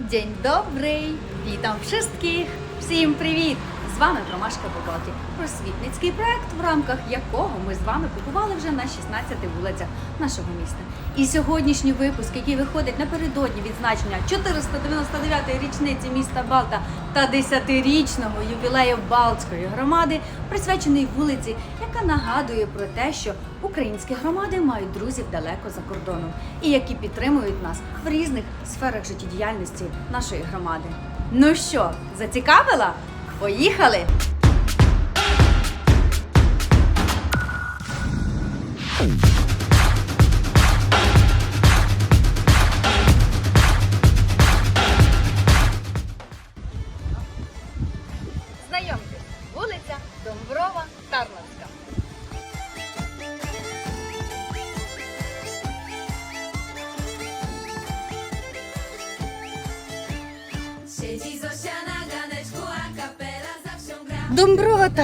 Dzień добрий! Witam wszystkich! Всім привіт! З вами Ромашка Бабаті, просвітницький проект, в рамках якого ми з вами побували вже на 16 вулицях нашого міста. І сьогоднішній випуск, який виходить напередодні відзначення 499-ї річниці міста Балта та 10-річного ювілею Балтської громади, присвячений вулиці, яка нагадує про те, що українські громади мають друзів далеко за кордоном і які підтримують нас в різних сферах життєдіяльності нашої громади. Ну що, зацікавила? Поїхали! Знайомтесь,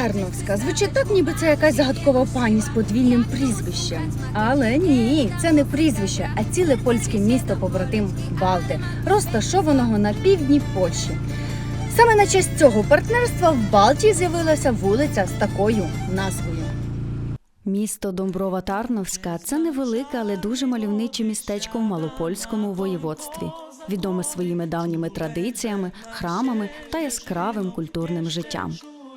Тарновська звучить так, ніби це якась загадкова пані з подвійним прізвищем. Але ні, це не прізвище, а ціле польське місто побратим Балти, розташованого на півдні Польщі. Саме на честь цього партнерства в Балті з'явилася вулиця з такою назвою. Місто Домброва Тарновська це невелике, але дуже мальовниче містечко в Малопольському воєводстві, відоме своїми давніми традиціями, храмами та яскравим культурним життям.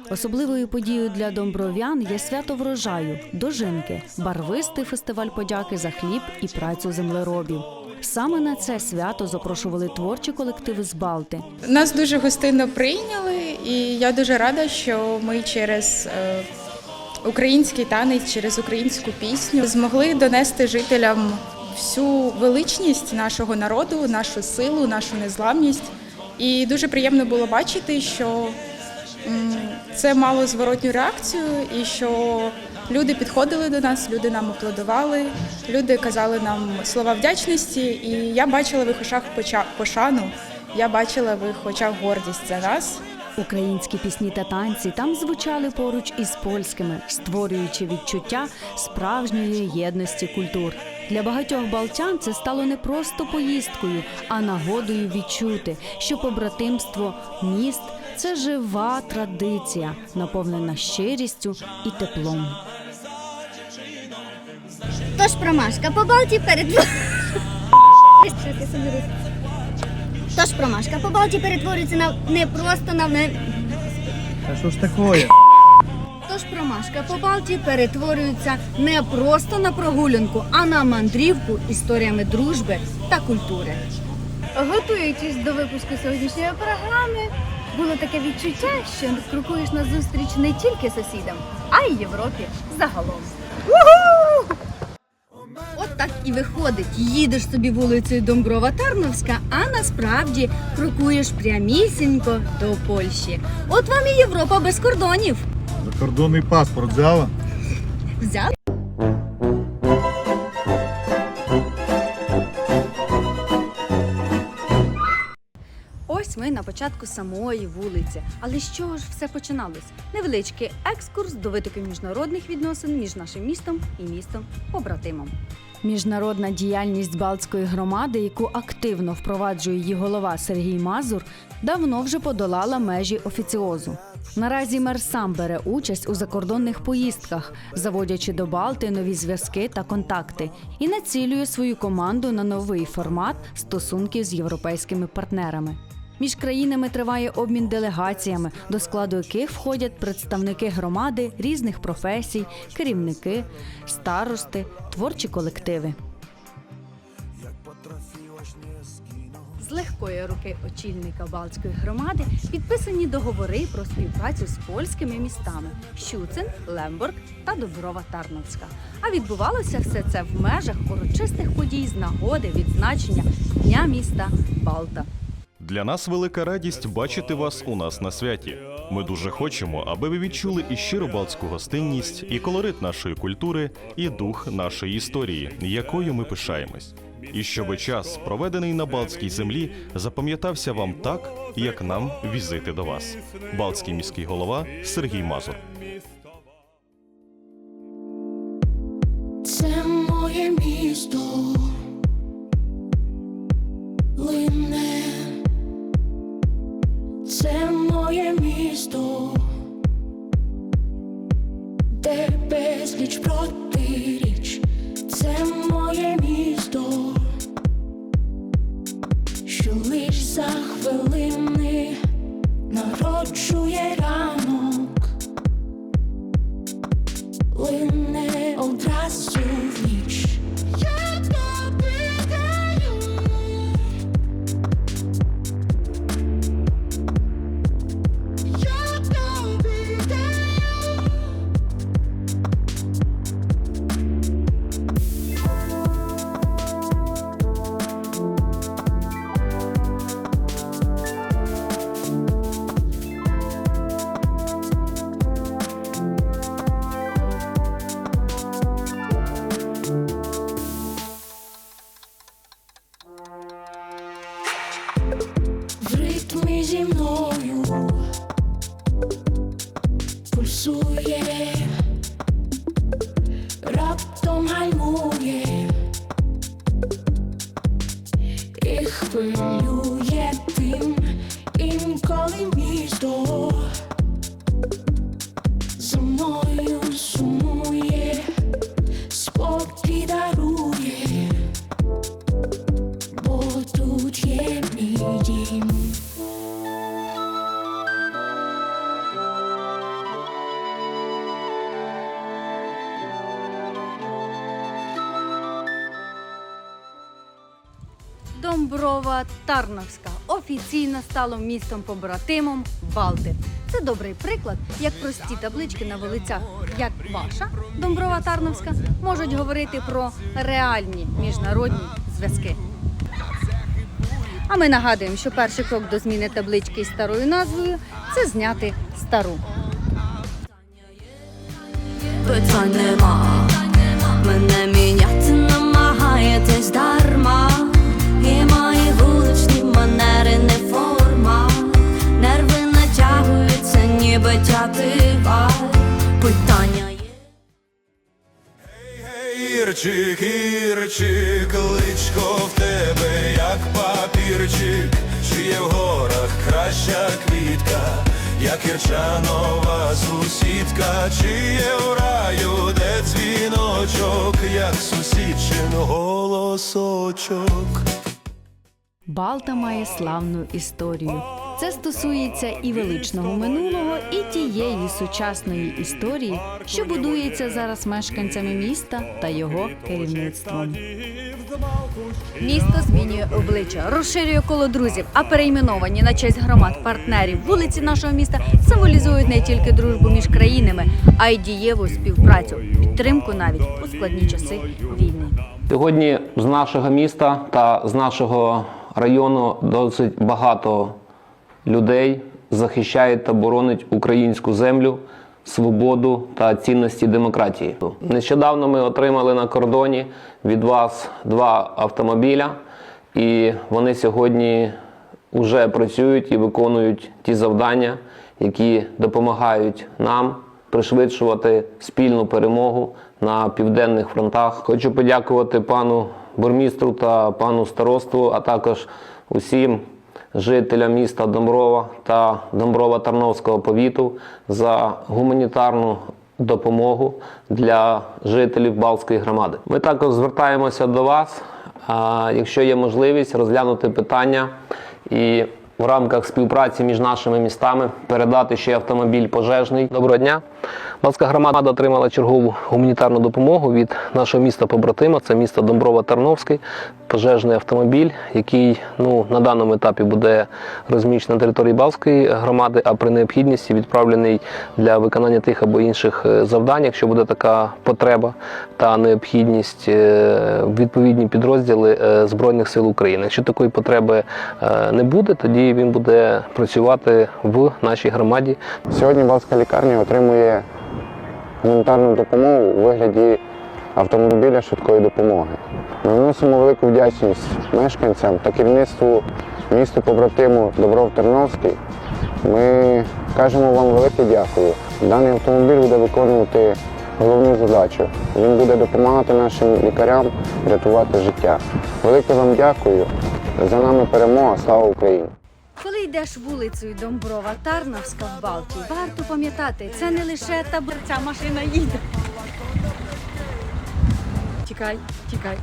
Особливою подією для домбров'ян є свято врожаю, дожинки, барвистий фестиваль подяки за хліб і працю землеробів. Саме на це свято запрошували творчі колективи з Балти, Нас дуже гостинно прийняли, і я дуже рада, що ми через е, український танець, через українську пісню змогли донести жителям всю величність нашого народу, нашу силу, нашу незламність. І дуже приємно було бачити, що це мало зворотню реакцію, і що люди підходили до нас, люди нам аплодували, люди казали нам слова вдячності, і я бачила в їх очах пошану. Я бачила в їх очах гордість за нас. Українські пісні та танці там звучали поруч із польськими, створюючи відчуття справжньої єдності культур. Для багатьох балтян це стало не просто поїздкою, а нагодою відчути, що побратимство міст це жива традиція, наповнена щирістю і теплом. Тож промашка по Балті перед... Тож промашка по Балті перетворюється на не просто на не... А що ж такое? Тож промашка по Балті перетворюється не просто на прогулянку, а на мандрівку історіями дружби та культури. Готуючись до випуску сьогоднішньої програми, було таке відчуття, що крокуєш на зустріч не тільки сусідам, а й Європі загалом. От так і виходить. Їдеш собі вулицею Домброва Тарновська, а насправді крокуєш прямісінько до Польщі. От вам і Європа без кордонів. Закордонний паспорт взяла? Взяли? Ми на початку самої вулиці. Але з чого ж все починалось? Невеличкий екскурс до витоків міжнародних відносин між нашим містом і містом побратимом. Міжнародна діяльність Балтської громади, яку активно впроваджує її голова Сергій Мазур, давно вже подолала межі офіціозу. Наразі мер сам бере участь у закордонних поїздках, заводячи до Балти нові зв'язки та контакти, і націлює свою команду на новий формат стосунків з європейськими партнерами. Між країнами триває обмін делегаціями, до складу яких входять представники громади різних професій, керівники, старости, творчі колективи. З легкої руки очільника Балтської громади підписані договори про співпрацю з польськими містами Щуцин, Лемборг та Доброва Тарновська. А відбувалося все це в межах урочистих подій з нагоди відзначення Дня міста Балта. Для нас велика радість бачити вас у нас на святі. Ми дуже хочемо, аби ви відчули і щиру балтську гостинність, і колорит нашої культури, і дух нашої історії, якою ми пишаємось. І щоб час, проведений на Балтській землі, запам'ятався вам так, як нам візити до вас. Балтський міський голова Сергій Мазур. Це моє місто, зі мною. Пульсує, Домброва Тарновська офіційно стало містом побратимом Балти. Це добрий приклад, як прості таблички на вулицях, як ваша Домброва Тарновська, можуть говорити про реальні міжнародні зв'язки. А ми нагадуємо, що перший крок до зміни таблички старою назвою це зняти стару. Питань нема, мене міняти намагаєтесь дарма. Гірчик, гірчик, кличко в тебе, як папірчик, чи є в горах краща квітка, як гірчанова сусідка, чи є в раю, де дзвіночок, як сусідчин голосочок. Балта має славну історію. Це стосується і величного минулого, і тієї сучасної історії, що будується зараз мешканцями міста та його керівництвом. Місто змінює обличчя, розширює коло друзів, а перейменовані на честь громад партнерів вулиці нашого міста символізують не тільки дружбу між країнами, а й дієву співпрацю, підтримку навіть у складні часи війни. Сьогодні з нашого міста та з нашого району досить багато людей захищають та боронить українську землю, свободу та цінності демократії. Нещодавно ми отримали на кордоні від вас два автомобіля, і вони сьогодні вже працюють і виконують ті завдання, які допомагають нам пришвидшувати спільну перемогу на південних фронтах. Хочу подякувати пану бурмістру та пану старосту, а також усім жителям міста Домброва та Домброва Тарновського повіту за гуманітарну допомогу для жителів Балтської громади. Ми також звертаємося до вас, якщо є можливість розглянути питання і в рамках співпраці між нашими містами передати ще автомобіль пожежний. Доброго дня. Балтська громада отримала чергову гуманітарну допомогу від нашого міста побратима. Це місто Домброва Тарновський, пожежний автомобіль, який ну, на даному етапі буде розміщений на території Балтської громади, а при необхідності відправлений для виконання тих або інших е, завдань, якщо буде така потреба та необхідність е, відповідні підрозділи е, Збройних сил України. Якщо такої потреби не буде, тоді він буде працювати в нашій громаді Сьогодні Балтська лікарня отримує гуманітарну допомогу у вигляді автомобіля швидкої допомоги. Ми вносимо велику вдячність мешканцям та керівництву місту побратиму Добров Терновський. Ми кажемо вам велике дякую. Даний автомобіль буде виконувати головну задачу. Він буде допомагати нашим лікарям рятувати життя. Велике вам дякую. За нами перемога. Слава Україні! Коли йдеш вулицею Домброва Тарновська в Балті, варто пам'ятати, це не лише табор, ця машина їде. Тікай, тікай.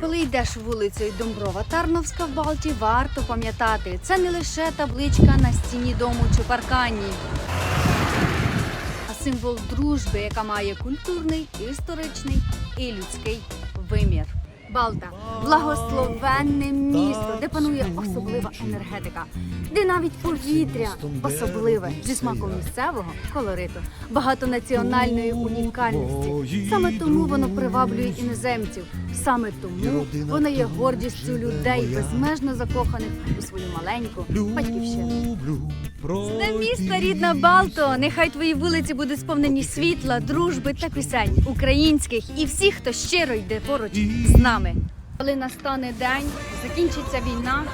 Коли йдеш вулицею Домброва Тарновська в Балті, варто пам'ятати, це не лише табличка на стіні дому чи паркані, символ дружби, яка має культурний, історичний і людський вимір. Балта благословенне місто, де панує особлива енергетика, де навіть повітря особливе зі смаком місцевого колориту, багатонаціональної унікальності. Саме тому воно приваблює іноземців. Саме тому воно є гордістю людей, безмежно закоханих у свою маленьку батьківщину. Це місто рідна Балто. Нехай твої вулиці будуть сповнені світла, дружби та пісень українських і всіх, хто щиро йде поруч з нами. Коли настане день, закінчиться війна,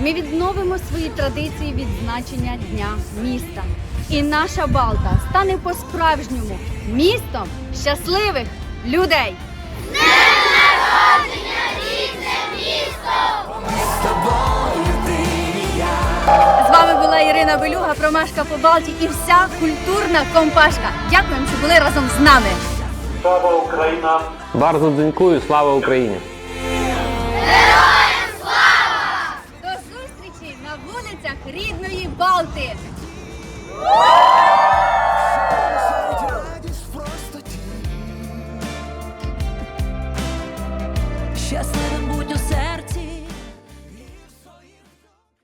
ми відновимо свої традиції відзначення дня міста. І наша Балта стане по-справжньому містом щасливих людей. З вами була Ірина Белюга, промашка по Балті і вся культурна компашка. Дякуємо, що були разом з нами. Bardzo дзенькую, слава Україні! До зустрічі на вулицях рідної Балти.